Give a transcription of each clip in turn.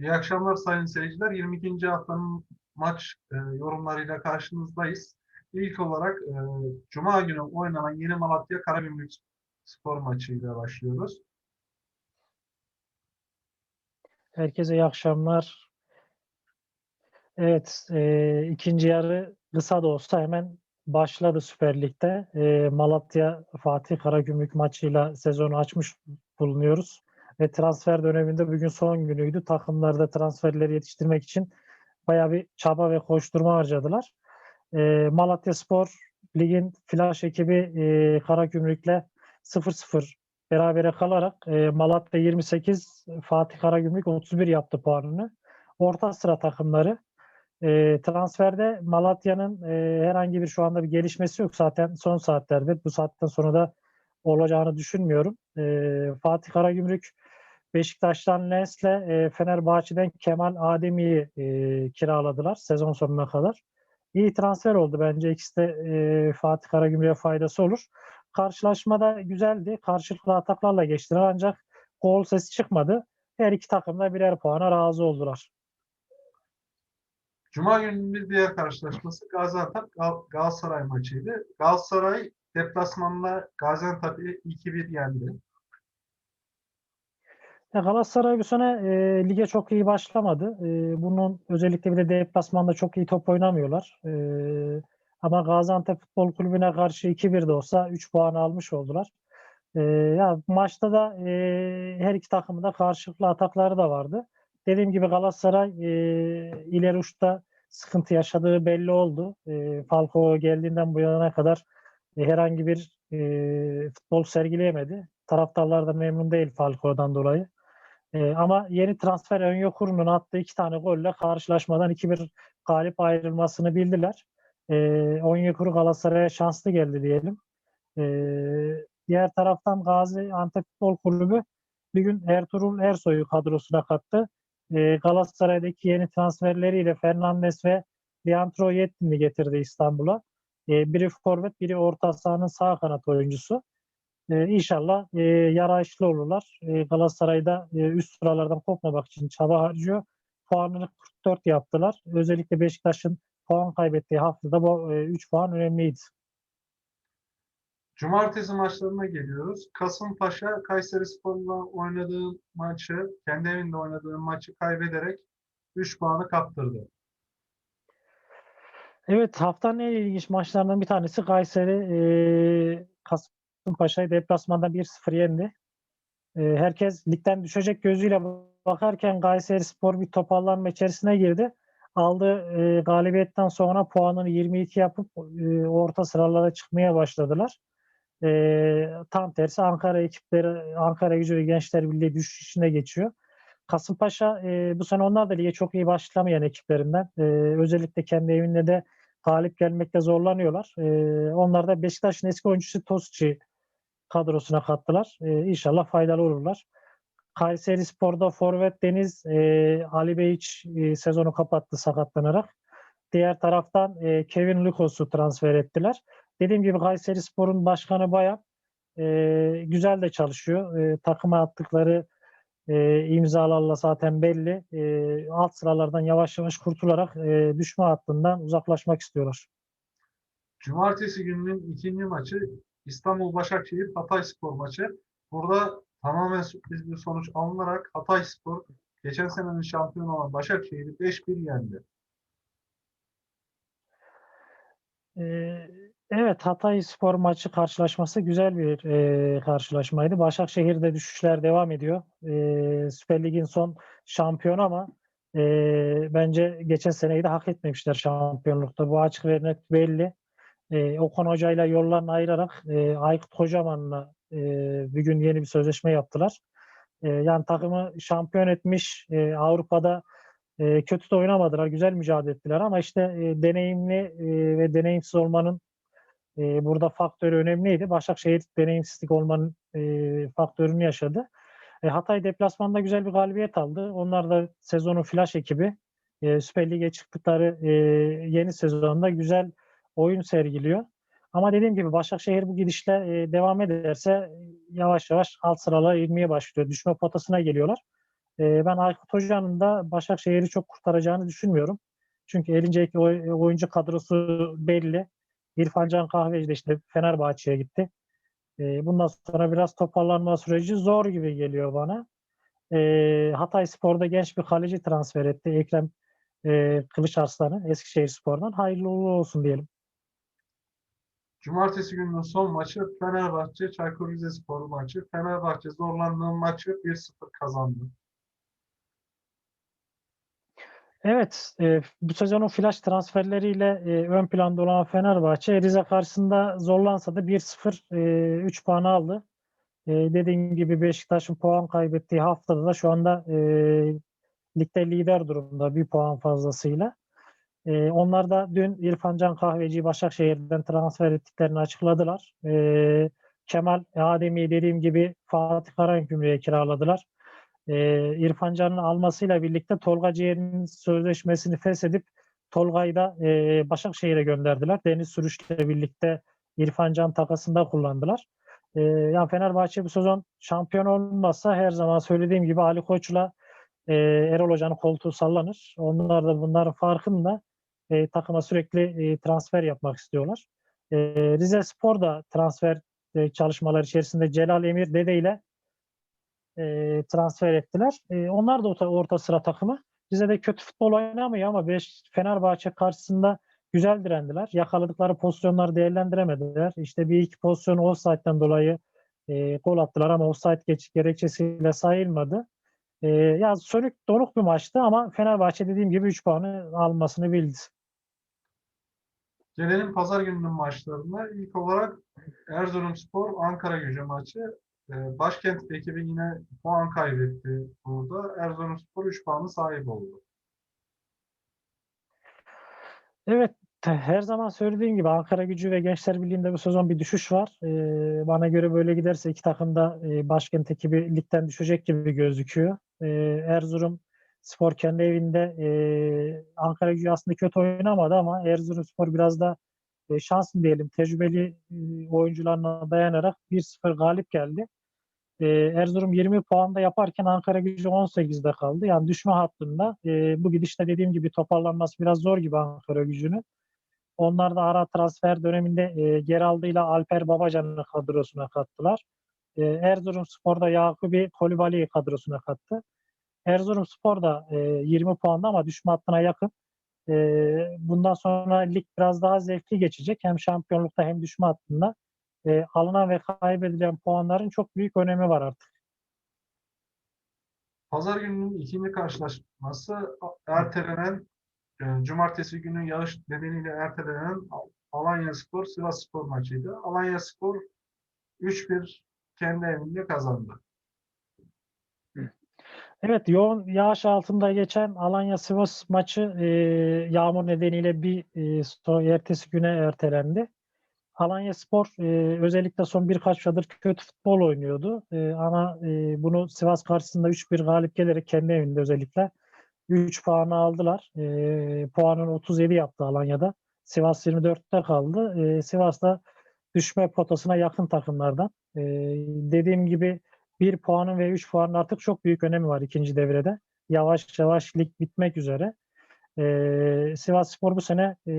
İyi akşamlar sayın seyirciler. 22. haftanın maç e, yorumlarıyla karşınızdayız. İlk olarak e, Cuma günü oynanan Yeni Malatya Karagümrük spor maçıyla başlıyoruz. Herkese iyi akşamlar. Evet, e, ikinci yarı kısa da olsa hemen başladı Süper Lig'de. E, Malatya Fatih Karagümrük maçıyla sezonu açmış bulunuyoruz. Ve transfer döneminde bugün son günüydü. Takımlarda transferleri yetiştirmek için bayağı bir çaba ve koşturma harcadılar. E, Malatya Spor ligin flash ekibi e, Karagümrük'le 0-0 berabere kalarak e, Malatya 28, Fatih Karagümrük 31 yaptı puanını. Orta sıra takımları. E, transferde Malatya'nın e, herhangi bir şu anda bir gelişmesi yok zaten son saatlerde. Bu saatten sonra da olacağını düşünmüyorum. E, Fatih Karagümrük Beşiktaş'tan Lens'le e, Fenerbahçe'den Kemal Ademi'yi e, kiraladılar sezon sonuna kadar. İyi transfer oldu bence. İkisi de e, Fatih Karagümrük'e faydası olur. Karşılaşmada güzeldi. Karşılıklı ataklarla geçtiler ancak gol sesi çıkmadı. Her iki takım da birer puana razı oldular. Cuma gününün bir diğer karşılaşması Gaziantep Gal- Galatasaray maçıydı. Galatasaray deplasmanla Gaziantep'i 2-1 yendi. Ya Galatasaray bu sene e, lige çok iyi başlamadı. E, bunun özellikle bir de deplasmanda çok iyi top oynamıyorlar. E, ama Gaziantep Futbol Kulübü'ne karşı 2-1 de olsa 3 puan almış oldular. E, ya maçta da e, her iki takımın da karşılıklı atakları da vardı. Dediğim gibi Galatasaray e, ileri uçta sıkıntı yaşadığı belli oldu. E, Falcao geldiğinden bu yana kadar e, herhangi bir e, futbol sergileyemedi. Taraftarlar da memnun değil Falcao'dan dolayı. E, ama yeni transfer Onyekuru'nun attığı iki tane golle karşılaşmadan 2-1 galip ayrılmasını bildiler. E, Onyekuru Galatasaray'a şanslı geldi diyelim. E, diğer taraftan Gazi Antep Futbol Kulübü bir gün Ertuğrul Ersoy'u kadrosuna kattı. E, Galatasaray'daki yeni transferleriyle Fernandes ve Leandro Yettin'i getirdi İstanbul'a. E, biri forvet, biri orta sahanın sağ kanat oyuncusu. E, inşallah e, yarayışlı olurlar. E, Galatasaray'da e, üst sıralardan kopmamak için çaba harcıyor. Puanını 44 yaptılar. Özellikle Beşiktaş'ın puan kaybettiği haftada bu 3 puan önemliydi. Cumartesi maçlarına geliyoruz. Kasımpaşa Kayseri Spor'la oynadığı maçı, kendi evinde oynadığı maçı kaybederek 3 puanı kaptırdı. Evet haftanın en ilginç maçlarından bir tanesi Kayseri e, Kasımpaşa'yı deplasmanda 1-0 yendi. E, herkes ligden düşecek gözüyle bakarken Kayseri Spor bir toparlanma içerisine girdi. Aldığı e, galibiyetten sonra puanını 22 yapıp e, orta sıralara çıkmaya başladılar. E, tam tersi Ankara ekipleri, Ankara Gücü ve Gençler Birliği düşüş içine geçiyor. Kasımpaşa e, bu sene onlar da lige çok iyi başlamayan ekiplerinden. E, özellikle kendi evinde de galip gelmekte zorlanıyorlar. E, onlar da Beşiktaş'ın eski oyuncusu Tosçi kadrosuna kattılar. E, inşallah faydalı olurlar. Kayseri Spor'da Forvet Deniz e, Ali Beyiç e, sezonu kapattı sakatlanarak. Diğer taraftan e, Kevin Lukos'u transfer ettiler. Dediğim gibi Kayseri Spor'un başkanı Bayan e, güzel de çalışıyor. E, takıma attıkları e, imzalarla zaten belli. E, alt sıralardan yavaş yavaş kurtularak e, düşme hattından uzaklaşmak istiyorlar. Cumartesi gününün ikinci maçı İstanbul Başakşehir Hatay Spor maçı. Burada tamamen sürpriz bir sonuç alınarak Hatay Spor geçen senenin şampiyonu olan Başakşehir'i 5-1 yendi. Ee, Evet Hatay Spor maçı karşılaşması güzel bir e, karşılaşmaydı. Başakşehir'de düşüşler devam ediyor. E, Süper Lig'in son şampiyonu ama e, bence geçen seneyi de hak etmemişler şampiyonlukta. Bu açık ve net belli. E, Okan Hoca ile yollarını ayırarak e, Aykut Kocaman'la e, bir gün yeni bir sözleşme yaptılar. E, yani takımı şampiyon etmiş e, Avrupa'da e, kötü de oynamadılar. Güzel mücadele ettiler ama işte e, deneyimli e, ve deneyimsiz olmanın e, burada faktörü önemliydi. Başakşehir deneyimsizlik olmanın e, faktörünü yaşadı. E, Hatay deplasmanda güzel bir galibiyet aldı. Onlar da sezonun flash ekibi. E, Süper Lig'e çıktıkları e, yeni sezonda güzel oyun sergiliyor. Ama dediğim gibi Başakşehir bu gidişle e, devam ederse yavaş yavaş alt sıralara inmeye başlıyor. Düşme potasına geliyorlar. E, ben Aykut Hoca'nın da Başakşehir'i çok kurtaracağını düşünmüyorum. Çünkü elindeki oy- oyuncu kadrosu belli. İrfan Can Kahveci de işte Fenerbahçe'ye gitti. E, bundan sonra biraz toparlanma süreci zor gibi geliyor bana. E, Hatay Spor'da genç bir kaleci transfer etti. Ekrem e, Kılıçarslan'ı Eskişehir Spor'dan. Hayırlı olsun diyelim. Cumartesi gününün son maçı Fenerbahçe Çaykur Rizespor maçı. Fenerbahçe zorlandığı maçı 1-0 kazandı. Evet, e, bu sezonun flash transferleriyle e, ön planda olan Fenerbahçe Rize karşısında zorlansa da 1-0 e, 3 puan aldı. E, dediğim gibi Beşiktaş'ın puan kaybettiği haftada da şu anda e, ligde lider durumda bir puan fazlasıyla. E, onlar da dün İrfan Can Kahveci'yi Başakşehir'den transfer ettiklerini açıkladılar. E, Kemal Adem'i dediğim gibi Fatih Karagümrük'e kiraladılar e, İrfan Can'ın almasıyla birlikte Tolga Ciğer'in sözleşmesini feshedip Tolga'yı da e, Başakşehir'e gönderdiler. Deniz Sürüş'le birlikte İrfan Can takasında kullandılar. E, yani Fenerbahçe bu sezon şampiyon olmazsa her zaman söylediğim gibi Ali Koç'la e, Erol Hoca'nın koltuğu sallanır. Onlar da bunların farkında e, takıma sürekli e, transfer yapmak istiyorlar. E, Rize Spor da transfer e, çalışmalar içerisinde Celal Emir Dede ile e, transfer ettiler. E, onlar da orta, orta sıra takımı. Bize de kötü futbol oynamıyor ama beş, Fenerbahçe karşısında güzel direndiler. Yakaladıkları pozisyonları değerlendiremediler. İşte bir iki pozisyon offside'den dolayı e, gol attılar ama offside geç, gerekçesiyle sayılmadı. E, ya sönük donuk bir maçtı ama Fenerbahçe dediğim gibi 3 puanı almasını bildi. Gelelim pazar gününün maçlarına. İlk olarak Erzurumspor Ankara Gücü maçı. Ee, Başkent ekibi yine puan kaybetti burada. Erzurumspor 3 puanı sahip oldu. Evet, her zaman söylediğim gibi Ankara Gücü ve Gençler Birliği'nde bu sezon bir düşüş var. Ee, bana göre böyle giderse iki takım da e, başkent ekibi ligden düşecek gibi gözüküyor. Ee, Erzurum Spor kendi evinde e, Ankara Gücü aslında kötü oynamadı ama Erzurum Spor biraz da e, şanslı diyelim tecrübeli e, oyuncularına dayanarak 1-0 galip geldi. Ee, Erzurum 20 puanda yaparken Ankara Gücü 18'de kaldı. Yani düşme hattında. E, bu gidişle dediğim gibi toparlanması biraz zor gibi Ankara Gücü'nün. Onlar da ara transfer döneminde e, Geraldı ile Alper Babacan'ı kadrosuna kattılar. E, Erzurum Spor da Yakubi Kolibali'yi kadrosuna kattı. Erzurum Spor da e, 20 puanda ama düşme hattına yakın. E, bundan sonra lig biraz daha zevkli geçecek. Hem şampiyonlukta hem düşme hattında. E, alınan ve kaybedilen puanların çok büyük önemi var artık. Pazar gününün ikinci karşılaşması ertelenen, e, cumartesi günü yağış nedeniyle ertelenen Alanya Spor Sivas Spor maçıydı. Alanya Spor 3-1 kendi evinde kazandı. Evet, yoğun yağış altında geçen Alanya-Sivas maçı e, yağmur nedeniyle bir e, so- ertesi güne ertelendi. Alanyaspor e, özellikle son birkaç yıldır kötü futbol oynuyordu. E, ama e, bunu Sivas karşısında 3-1 galip gelerek kendi evinde özellikle 3 puanı aldılar. E, puanın 37 yaptı Alanya'da. Sivas 24'te kaldı. E, Sivas da düşme potasına yakın takımlardan. E, dediğim gibi 1 puanın ve 3 puanın artık çok büyük önemi var ikinci devrede. Yavaş yavaş lig bitmek üzere. E, Sivas Spor bu sene e,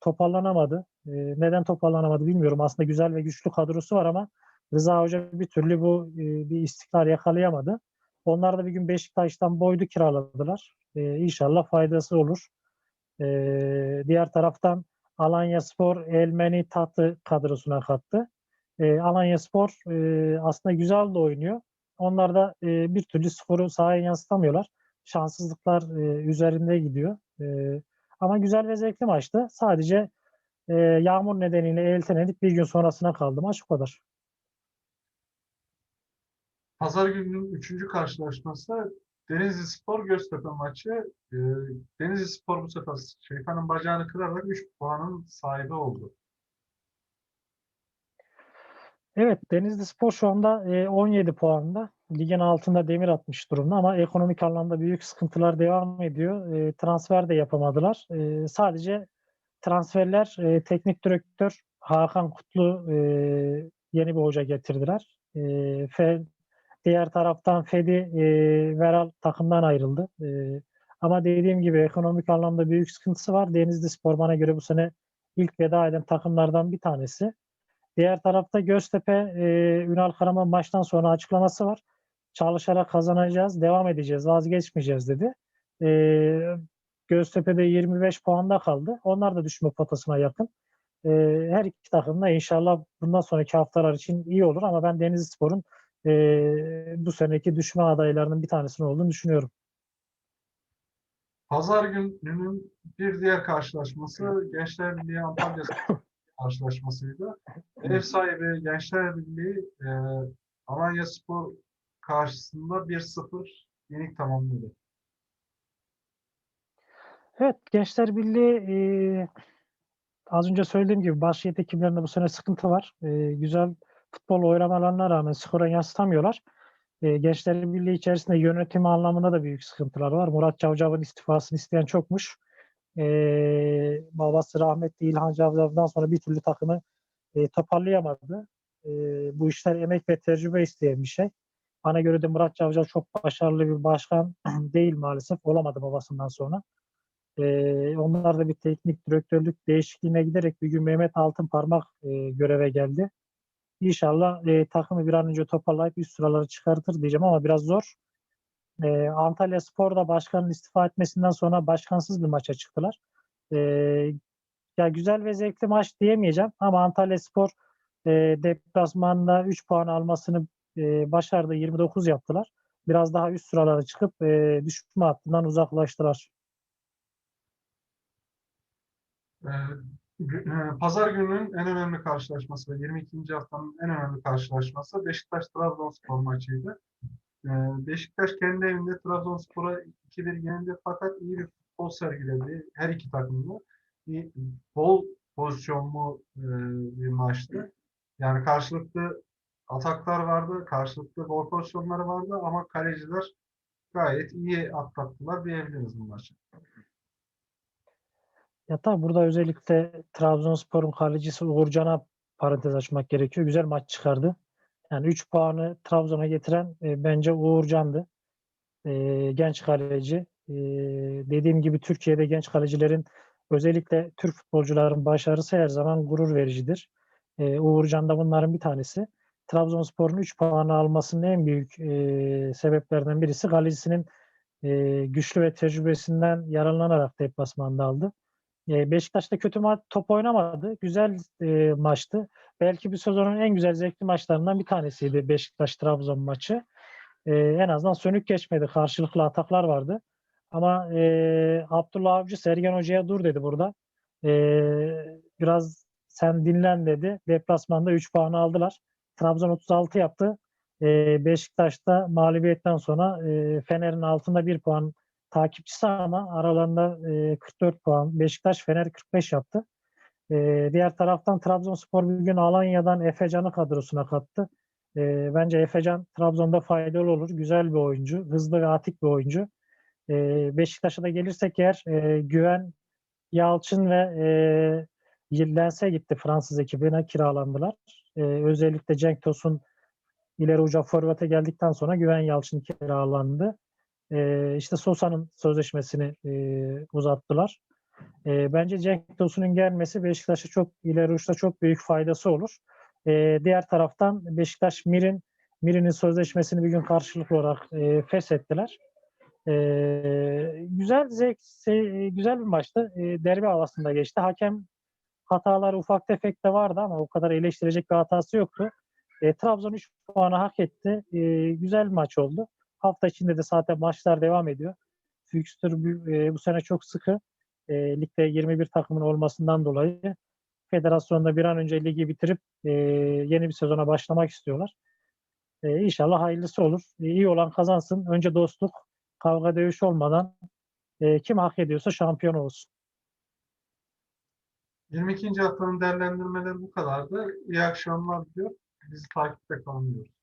toparlanamadı. E, neden toparlanamadı bilmiyorum. Aslında güzel ve güçlü kadrosu var ama Rıza Hoca bir türlü bu e, bir istikrar yakalayamadı. Onlar da bir gün Beşiktaş'tan boydu kiraladılar. E, inşallah faydası olur. E, diğer taraftan Alanya Spor Elmeni Tatlı kadrosuna kattı. E, Alanya Spor e, aslında güzel de oynuyor. Onlar da e, bir türlü skoru sahaya yansıtamıyorlar. Şanssızlıklar e, üzerinde gidiyor. E, ama güzel ve zevkli maçtı. Sadece e, yağmur nedeniyle erteledik. Bir gün sonrasına kaldı maç bu kadar. Pazar gününün üçüncü karşılaşması Denizli Spor Göztepe maçı. E, Denizli Spor bu sefer şeytanın bacağını kırarak 3 puanın sahibi oldu. Evet Denizli Spor şu anda e, 17 puanda. Ligin altında demir atmış durumda ama ekonomik anlamda büyük sıkıntılar devam ediyor. E, transfer de yapamadılar. E, sadece transferler e, teknik direktör Hakan Kutlu e, yeni bir hoca getirdiler. E, Diğer taraftan Fedi e, Veral takımdan ayrıldı. E, ama dediğim gibi ekonomik anlamda büyük sıkıntısı var. Denizli Spor bana göre bu sene ilk veda eden takımlardan bir tanesi. Diğer tarafta Göztepe, e, Ünal Karaman maçtan sonra açıklaması var. Çalışarak kazanacağız, devam edeceğiz, vazgeçmeyeceğiz dedi. E, Göztepe'de 25 puanda kaldı. Onlar da düşme potasına yakın. E, her iki takım da inşallah bundan sonraki haftalar için iyi olur ama ben Denizli Spor'un e, bu seneki düşme adaylarının bir tanesinin olduğunu düşünüyorum. Pazar gününün bir diğer karşılaşması Gençler Birliği Antalya karşılaşmasıydı. Ev sahibi Gençler Birliği e, Alanya Spor karşısında 1-0 yenik tamamladı. Evet, Gençler Birliği e, az önce söylediğim gibi başkent ekiplerinde bu sene sıkıntı var. E, güzel futbol oynamalarına rağmen skora yansıtamıyorlar. E, Gençler Birliği içerisinde yönetim anlamında da büyük sıkıntılar var. Murat Cavcav'ın istifasını isteyen çokmuş. E, babası rahmetli İlhan Cavcav'dan sonra bir türlü takımı e, toparlayamadı. E, bu işler emek ve tecrübe isteyen bir şey. Bana göre de Murat Cavcav çok başarılı bir başkan değil maalesef. Olamadı babasından sonra. Ee, onlar da bir teknik direktörlük değişikliğine giderek bir gün Mehmet Altınparmak e, göreve geldi. İnşallah e, takımı bir an önce toparlayıp üst sıraları çıkartır diyeceğim ama biraz zor. E, Antalya Spor da başkanın istifa etmesinden sonra başkansız bir maça çıktılar. E, ya güzel ve zevkli maç diyemeyeceğim ama Antalya Spor e, deplasmanda 3 puan almasını e, başardı. 29 yaptılar. Biraz daha üst sıralara çıkıp e, düşme hattından uzaklaştılar. Ee, e, Pazar gününün en önemli karşılaşması ve 22. haftanın en önemli karşılaşması Beşiktaş-Trabzonspor maçıydı. Ee, Beşiktaş kendi evinde Trabzonspor'a 2-1 yendi fakat iyi bir futbol sergiledi her iki takımda. Bol pozisyonlu e, bir maçtı. Yani karşılıklı ataklar vardı, karşılıklı gol pozisyonları vardı ama kaleciler gayet iyi atlattılar diyebiliriz bu maçı. Ya tabii burada özellikle Trabzonspor'un kalecisi Uğurcan'a parantez açmak gerekiyor. Güzel maç çıkardı. Yani 3 puanı Trabzon'a getiren e, bence Uğurcan'dı. E, genç kaleci. E, dediğim gibi Türkiye'de genç kalecilerin özellikle Türk futbolcuların başarısı her zaman gurur vericidir. E, Uğurcan da bunların bir tanesi. Trabzonspor'un 3 puanı almasının en büyük e, sebeplerinden birisi kalecisinin e, güçlü ve tecrübesinden yararlanarak deplasmanda aldı. E, Beşiktaş da kötü ma- top oynamadı. Güzel e, maçtı. Belki bir sezonun en güzel zevkli maçlarından bir tanesiydi Beşiktaş-Trabzon maçı. E, en azından sönük geçmedi. Karşılıklı ataklar vardı. Ama e, Abdullah Avcı Sergen Hoca'ya dur dedi burada. E, biraz sen dinlen dedi. Deplasmanda 3 puanı aldılar. Trabzon 36 yaptı. E, Beşiktaş'ta mağlubiyetten sonra e, Fener'in altında 1 puan takipçisi ama aralarında e, 44 puan. Beşiktaş Fener 45 yaptı. E, diğer taraftan Trabzonspor bugün Alanya'dan Efecan'ı kadrosuna kattı. E, bence Efecan Trabzon'da faydalı olur. Güzel bir oyuncu. Hızlı ve atik bir oyuncu. E, Beşiktaş'a da gelirsek eğer e, Güven, Yalçın ve e, Lens'e gitti Fransız ekibine kiralandılar. E, özellikle Cenk Tosun ileri uca forvete geldikten sonra Güven Yalçın kiralandı. E, işte Sosa'nın sözleşmesini e, uzattılar. E, bence Cenk Tosun'un gelmesi Beşiktaş'a çok ileri uçta çok büyük faydası olur. E, diğer taraftan Beşiktaş Mir'in Mir'in sözleşmesini bir gün karşılıklı olarak e, feshettiler. E, güzel zevk, güzel bir maçtı. E, derbi havasında geçti. Hakem hataları ufak tefek de vardı ama o kadar eleştirecek bir hatası yoktu. E, Trabzon 3 puanı hak etti. E, güzel bir maç oldu. Hafta içinde de zaten maçlar devam ediyor. Fikstür bu, e, bu sene çok sıkı. E, ligde 21 takımın olmasından dolayı federasyonda bir an önce ligi bitirip e, yeni bir sezona başlamak istiyorlar. E, inşallah hayırlısı olur. E, iyi olan kazansın. Önce dostluk, kavga dövüş olmadan e, kim hak ediyorsa şampiyon olsun. 22. haftanın değerlendirmeleri bu kadardı. İyi akşamlar diyor. Bizi takipte kalın diyoruz.